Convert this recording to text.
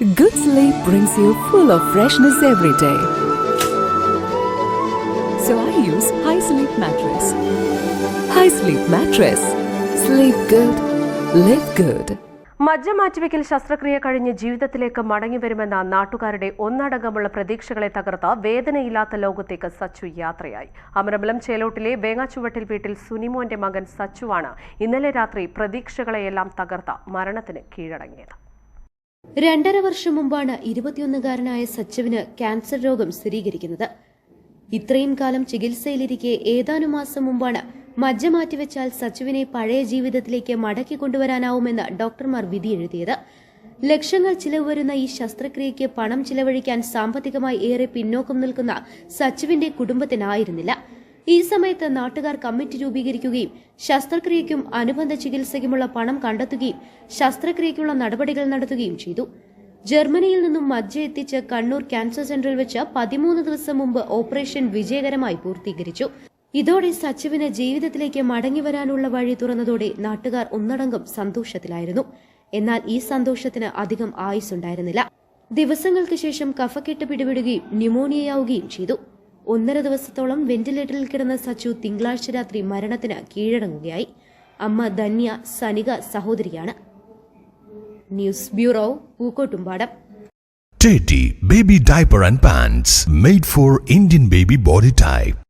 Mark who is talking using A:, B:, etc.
A: Good sleep brings you full of freshness every day. So I use High Sleep Mattress. High Sleep Mattress. Sleep good. Live good.
B: മജ്ജ മാറ്റിവെക്കൽ ശസ്ത്രക്രിയ കഴിഞ്ഞ് ജീവിതത്തിലേക്ക് മടങ്ങി വരുമെന്ന നാട്ടുകാരുടെ ഒന്നടങ്കമുള്ള പ്രതീക്ഷകളെ തകർത്ത വേദനയില്ലാത്ത ലോകത്തേക്ക് സച്ചു യാത്രയായി അമരമ്പലം ചേലോട്ടിലെ വേങ്ങാച്ചുവട്ടിൽ വീട്ടിൽ സുനിമോന്റെ മകൻ സച്ചുവാണ് ഇന്നലെ രാത്രി പ്രതീക്ഷകളെയെല്ലാം തകർത്ത മരണത്തിന് കീഴടങ്ങിയത്
C: രണ്ടര വർഷം മുമ്പാണ് ഇരുപത്തിയൊന്നുകാരനായ സച്ചുവിന് ക്യാൻസർ രോഗം സ്ഥിരീകരിക്കുന്നത്. ഇത്രയും കാലം ചികിത്സയിലിരിക്കെ ഏതാനും മാസം മുമ്പാണ് മജ്ജ മാറ്റിവെച്ചാൽ സച്ചുവിനെ പഴയ ജീവിതത്തിലേക്ക് മടക്കി കൊണ്ടുവരാനാവുമെന്ന് ഡോക്ടർമാർ വിധിയെഴുതിയത്. ലക്ഷങ്ങൾ ചിലവ് വരുന്ന ഈ ശസ്ത്രക്രിയയ്ക്ക് പണം ചിലവഴിക്കാൻ സാമ്പത്തികമായി ഏറെ പിന്നോക്കം നിൽക്കുന്ന സച്ചുവിന്റെ കുടുംബത്തിനായിരുന്നില്ല. ഈ സമയത്ത് നാട്ടുകാർ കമ്മിറ്റി രൂപീകരിക്കുകയും ശസ്ത്രക്രിയയ്ക്കും അനുബന്ധ ചികിത്സയ്ക്കുമുള്ള പണം കണ്ടെത്തുകയും ശസ്ത്രക്രിയയ്ക്കുള്ള നടപടികൾ നടത്തുകയും ചെയ്തു. ജർമ്മനിയിൽ നിന്നും മജ്ജ എത്തിച്ച് കണ്ണൂർ ക്യാൻസർ സെന്ററിൽ വെച്ച് പതിമൂന്ന് ദിവസം മുമ്പ് ഓപ്പറേഷൻ വിജയകരമായി പൂർത്തീകരിച്ചു. ഇതോടെ സച്ചുവിന് ജീവിതത്തിലേക്ക് മടങ്ങി വരാനുള്ള വഴി തുറന്നതോടെ നാട്ടുകാർ ഒന്നടങ്കം സന്തോഷത്തിലായിരുന്നു. എന്നാൽ ഈ സന്തോഷത്തിന് അധികം ആയുസ്സുണ്ടായിരുന്നില്ല ദിവസങ്ങൾക്ക് ശേഷം കഫക്കെട്ട് പിടിപെടുകയും ന്യൂമോണിയയാവുകയും ചെയ്തു. ഒന്നര ദിവസത്തോളം വെന്റിലേറ്ററിൽ കിടന്ന സച്ചു തിങ്കളാഴ്ച രാത്രി മരണത്തിന് കീഴടങ്ങുകയായി. അമ്മ ധന്യ സനിക സഹോദരിയാണ്. News bureau Pookkottumpadam.
D: Teddy Baby Diaper and Pants made for Indian baby body type.